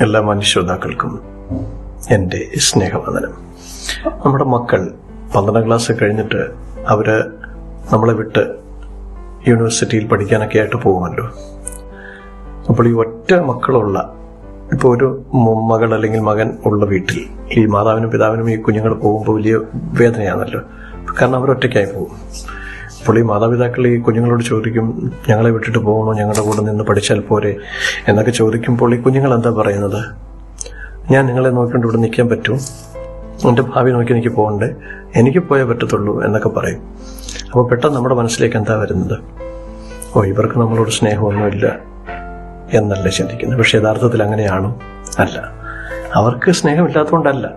എല്ലാ മനുഷ്യതാക്കൾക്കും എന്റെ സ്നേഹവന്ദനം. നമ്മുടെ മക്കൾ പന്ത്രണ്ടാം ക്ലാസ് കഴിഞ്ഞിട്ട് അവർ നമ്മളെ വിട്ട് യൂണിവേഴ്സിറ്റിയിൽ പഠിക്കാനൊക്കെ ആയിട്ട് പോകുമല്ലോ. അപ്പോൾ ഈ ഒറ്റ മക്കളുള്ള ഇപ്പോൾ ഒരു മകൾ അല്ലെങ്കിൽ മകൻ ഉള്ള വീട്ടിൽ ഈ മാതാവിനും പിതാവിനും ഈ കുഞ്ഞുങ്ങൾ പോകുമ്പോൾ വലിയ വേദനയാണല്ലോ. കാരണം അവർ ഒറ്റയ്ക്കായി പോകും. ഈ മാതാപിതാക്കൾ ഈ കുഞ്ഞുങ്ങളോട് ചോദിക്കും ഞങ്ങളെ വിട്ടിട്ട് പോകണോ? ഞങ്ങളുടെ കൂടെ നിന്ന് പഠിച്ചാൽ പോരെ? എന്നൊക്കെ ചോദിക്കുമ്പോൾ ഈ കുഞ്ഞുങ്ങൾ എന്താ പറയുന്നത്? ഞാൻ നിങ്ങളെ നോക്കിക്കൊണ്ട് ഇവിടെ നിൽക്കാൻ പറ്റും. എന്റെ ഭാവി നോക്കി എനിക്ക് പോകണ്ടേ. എനിക്ക് പോയേ പറ്റത്തുള്ളൂ എന്നൊക്കെ പറയും. അപ്പോൾ പെട്ടെന്ന് നമ്മുടെ മനസ്സിലേക്ക് എന്താ വരുന്നത്? ഓ ഇവർക്ക് നമ്മളോട് സ്നേഹമൊന്നുമില്ല എന്നല്ല ചിന്തിക്കുന്നത്. പക്ഷെ യഥാർത്ഥത്തിൽ അങ്ങനെയാണോ? അല്ല. അവർക്ക് സ്നേഹമില്ലാത്തതുകൊണ്ടല്ല.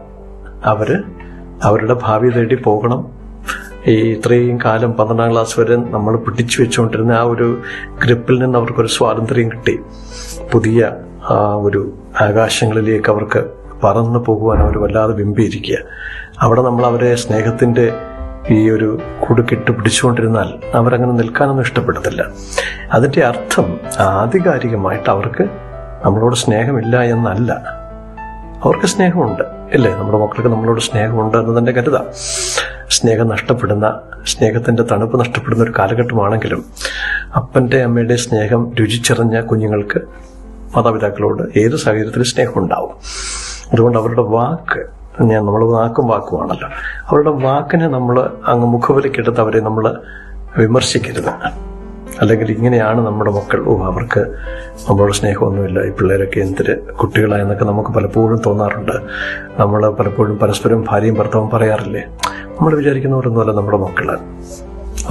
അവർ അവരുടെ ഭാവി തേടി പോകണം. ഈ ഇത്രയും കാലം പന്ത്രണ്ടാം ക്ലാസ് വരെ നമ്മൾ പിടിച്ചു വെച്ചുകൊണ്ടിരുന്ന ആ ഒരു ഗ്രിപ്പിൽ നിന്ന് അവർക്കൊരു സ്വാതന്ത്ര്യം കിട്ടി. പുതിയ ആ ഒരു ആകാശങ്ങളിലേക്ക് അവർക്ക് പറന്നു പോകുവാൻ അവർ വല്ലാതെ വിമ്പിയിരിക്കുക അവിടെ നമ്മൾ അവരെ സ്നേഹത്തിന്റെ ഈ ഒരു കുടുക്കിട്ട് പിടിച്ചുകൊണ്ടിരുന്നാൽ അവരങ്ങനെ നിൽക്കാനൊന്നും ഇഷ്ടപ്പെടത്തില്ല. അതിന്റെ അർത്ഥം ആധികാരികമായിട്ട് അവർക്ക് നമ്മളോട് സ്നേഹമില്ല എന്നല്ല. അവർക്ക് സ്നേഹമുണ്ട്. ഇല്ലേ? നമ്മുടെ മക്കൾക്ക് നമ്മളോട് സ്നേഹമുണ്ട് എന്ന് തന്നെ കരുതാം. സ്നേഹം നഷ്ടപ്പെടുന്ന സ്നേഹത്തിന്റെ തണുപ്പ് നഷ്ടപ്പെടുന്ന ഒരു കാലഘട്ടമാണെങ്കിലും അപ്പന്റെ അമ്മയുടെ സ്നേഹം രുചിച്ചറിഞ്ഞ കുഞ്ഞുങ്ങൾക്ക് മാതാപിതാക്കളോട് ഏത് സാഹചര്യത്തിലും സ്നേഹം ഉണ്ടാവും അതുകൊണ്ട് അവരുടെ വാക്ക് ഞാൻ നമ്മൾ വാക്കും വാക്കുമാണല്ലോ. അവരുടെ വാക്കിനെ നമ്മൾ അങ്ങ് മുഖവിലക്കെടുത്ത് അവരെ നമ്മൾ വിമർശിക്കരുത്. അല്ലെങ്കിൽ ഇങ്ങനെയാണ് നമ്മുടെ മക്കൾ. ഓ അവർക്ക് നമ്മളോട് സ്നേഹമൊന്നുമില്ല. ഈ പിള്ളേരൊക്കെ എന്തിന് കുട്ടികളായെന്നൊക്കെ നമുക്ക് പലപ്പോഴും തോന്നാറുണ്ട്. നമ്മൾ പലപ്പോഴും പരസ്പരം ഭാര്യയും ഭർത്താവും പറയാറില്ലേ? നമ്മൾ വിചാരിക്കുന്നവരൊന്നുമല്ല നമ്മുടെ മക്കൾ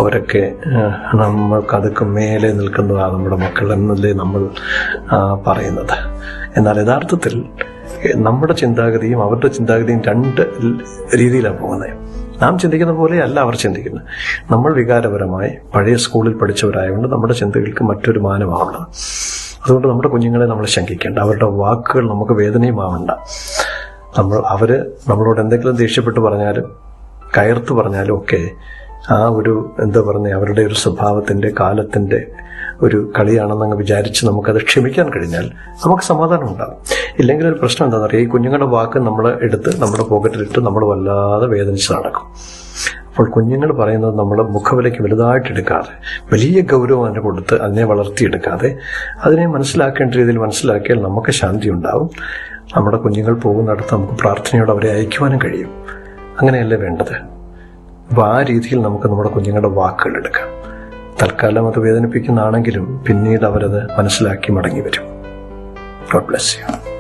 അവരൊക്കെ നമ്മൾക്ക് അതൊക്കെ മേലെ നിൽക്കുന്നതാണ് നമ്മുടെ മക്കൾ എന്നല്ലേ നമ്മൾ പറയുന്നത്. എന്നാൽ യഥാർത്ഥത്തിൽ നമ്മുടെ ചിന്താഗതിയും അവരുടെ ചിന്താഗതിയും രണ്ട് രീതിയിലാണ് പോകുന്നത്. നാം ചിന്തിക്കുന്ന പോലെ അല്ല അവർ ചിന്തിക്കുന്നത്. നമ്മൾ വികാരപരമായി പഴയ സ്കൂളിൽ പഠിച്ചവരായതുകൊണ്ട് നമ്മുടെ ചിന്തകൾക്ക് മറ്റൊരു മാനമാവുള്ളത് അതുകൊണ്ട് നമ്മുടെ കുഞ്ഞുങ്ങളെ നമ്മൾ ശങ്കിക്കേണ്ട. അവരുടെ വാക്കുകൾ നമുക്ക് വേദനയുമാവണ്ട. നമ്മൾ അവർ നമ്മളോട് എന്തെങ്കിലും ദേഷ്യപ്പെട്ട് പറഞ്ഞാലും കയർത്ത് പറഞ്ഞാലും ഒക്കെ ആ ഒരു എന്താ പറഞ്ഞ അവരുടെ ഒരു സ്വഭാവത്തിന്റെ കാലത്തിന്റെ ഒരു കളിയാണെന്നങ്ങ് വിചാരിച്ച് നമുക്കത് ക്ഷമിക്കാൻ കഴിഞ്ഞാൽ നമുക്ക് സമാധാനം ഉണ്ടാകും. ഇല്ലെങ്കിൽ ഒരു പ്രശ്നം എന്താണെന്ന് അറിയാം ഈ കുഞ്ഞുങ്ങളുടെ വാക്ക് നമ്മൾ എടുത്ത് നമ്മുടെ പോക്കറ്റിലിട്ട് നമ്മൾ വല്ലാതെ വേദനിച്ച് നടക്കും. അപ്പോൾ കുഞ്ഞുങ്ങൾ പറയുന്നത് നമ്മൾ മുഖവിലയ്ക്ക് വലുതായിട്ട് എടുക്കാതെ വലിയ ഗൗരവം അതിനെ കൊടുത്ത് അതിനെ വളർത്തിയെടുക്കാതെ അതിനെ മനസ്സിലാക്കേണ്ട രീതിയിൽ മനസ്സിലാക്കിയാൽ നമുക്ക് ശാന്തി ഉണ്ടാവും. നമ്മുടെ കുഞ്ഞുങ്ങൾ പോകുന്നിടത്ത് നമുക്ക് പ്രാർത്ഥനയോടെ അവരെ അയക്കുവാനും കഴിയും. അങ്ങനെയല്ലേ വേണ്ടത്? അപ്പോൾ ആ രീതിയിൽ നമുക്ക് നമ്മുടെ കുഞ്ഞുങ്ങളുടെ വാക്കുകൾ എടുക്കാം. തൽക്കാലം അത് വേദനിപ്പിക്കുന്നതാണെങ്കിലും പിന്നീട് അവരത് മനസ്സിലാക്കി മടങ്ങി വരും. God bless you